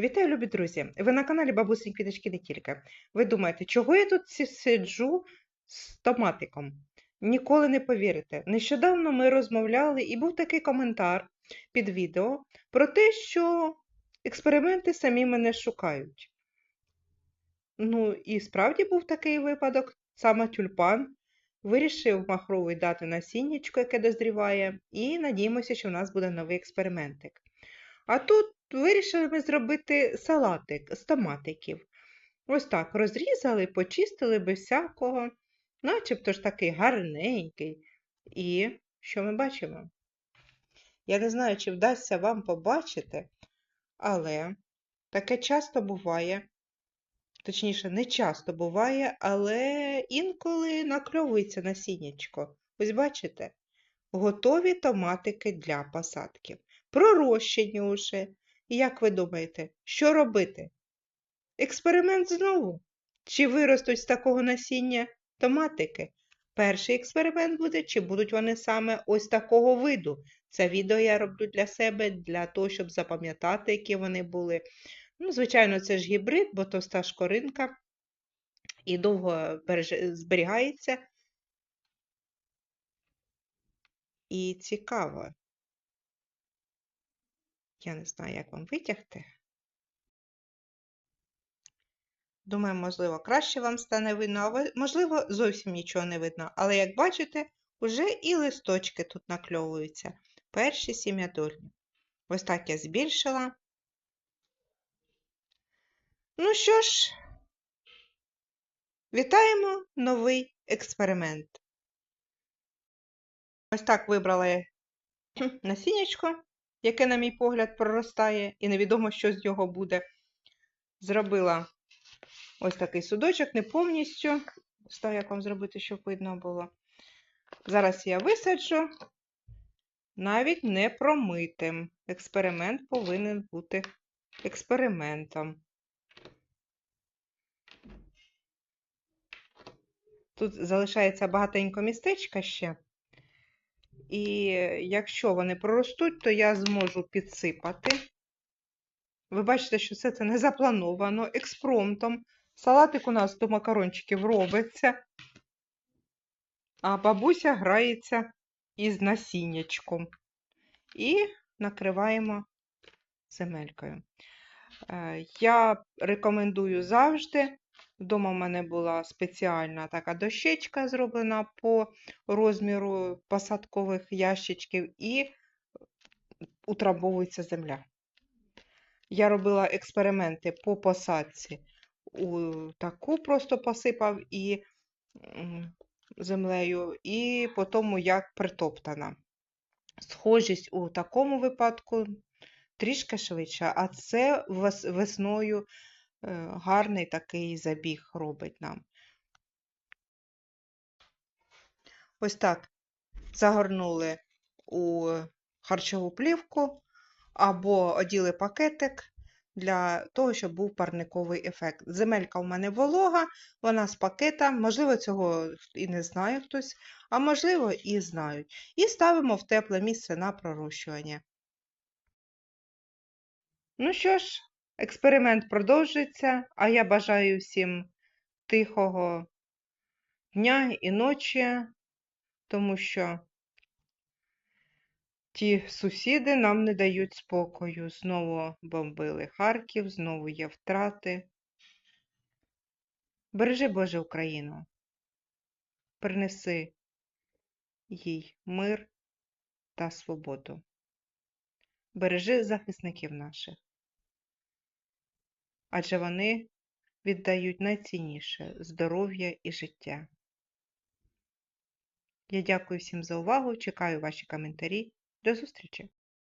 Вітаю, любі друзі! Ви на каналі Бабусень Квіточки не тільки. Ви думаєте, чого я тут сиджу з томатиком? Ніколи не повірите. Нещодавно ми розмовляли, і був такий коментар під відео про те, що експерименти самі мене шукають. Ну, і справді був такий випадок. Саме тюльпан вирішив махровий дати насіннячко, яке дозріває, і надіємося, що в нас буде новий експериментик. А тут вирішили ми зробити салатик з томатиків. Ось так розрізали, почистили без всякого, начебто ж такий гарненький. І що ми бачимо? Я не знаю, чи вдасться вам побачити, але таке часто буває, точніше, не часто буває, але інколи накльовується насіннячко. Ось бачите? Готові томатики для посадки. Пророщені уже. Як ви думаєте, що робити? Експеримент знову. Чи виростуть з такого насіння томатики? Перший експеримент буде, чи будуть вони саме ось такого виду. Це відео я роблю для себе, для того, щоб запам'ятати, які вони були. Ну, звичайно, це ж гібрид, бо товста шкоринка і довго зберігається. І цікаво. Я не знаю, як вам витягти. Думаю, можливо, краще вам стане видно, а можливо, зовсім нічого не видно. Але, як бачите, уже і листочки тут накльовуються. Перші сім'ядольні. Ось так я збільшила. Ну що ж, вітаємо новий експеримент. Ось так вибрала я насіннячко, яке, на мій погляд, проростає, і невідомо, що з нього буде. Зробила ось такий судочок, не повністю. Став, як вам зробити, щоб видно було. Зараз я висаджу навіть не промитим. Експеримент повинен бути експериментом. Тут залишається багатенько містечка ще. І якщо вони проростуть, то я зможу підсипати. Ви бачите, що все це не заплановано експромтом. Салатик у нас до макарончиків робиться, а бабуся грається із насіннячком. І накриваємо земелькою. Е, Я рекомендую завжди. Вдома в мене була спеціальна така дощечка, зроблена по розміру посадкових ящичків, і утрамбовується земля. Я робила експерименти по посадці. У таку просто посипав і землею, і по тому, як притоптана. Схожість у такому випадку трішки швидша, а це весною гарний такий забіг робить нам. Ось так загорнули у харчову плівку або оділи пакетик для того, щоб був парниковий ефект. Земелька у мене волога, вона з пакета, можливо, цього і не знає хтось, а можливо, і знають. І ставимо в тепле місце на пророщування. Ну що ж, експеримент продовжується, а я бажаю всім тихого дня і ночі, тому що ті сусіди нам не дають спокою. Знову бомбили Харків, знову є втрати. Бережи Боже Україну, принеси їй мир та свободу. Бережи захисників наших, адже вони віддають найцінніше здоров'я і життя. Я дякую всім за увагу, чекаю ваші коментарі. До зустрічі!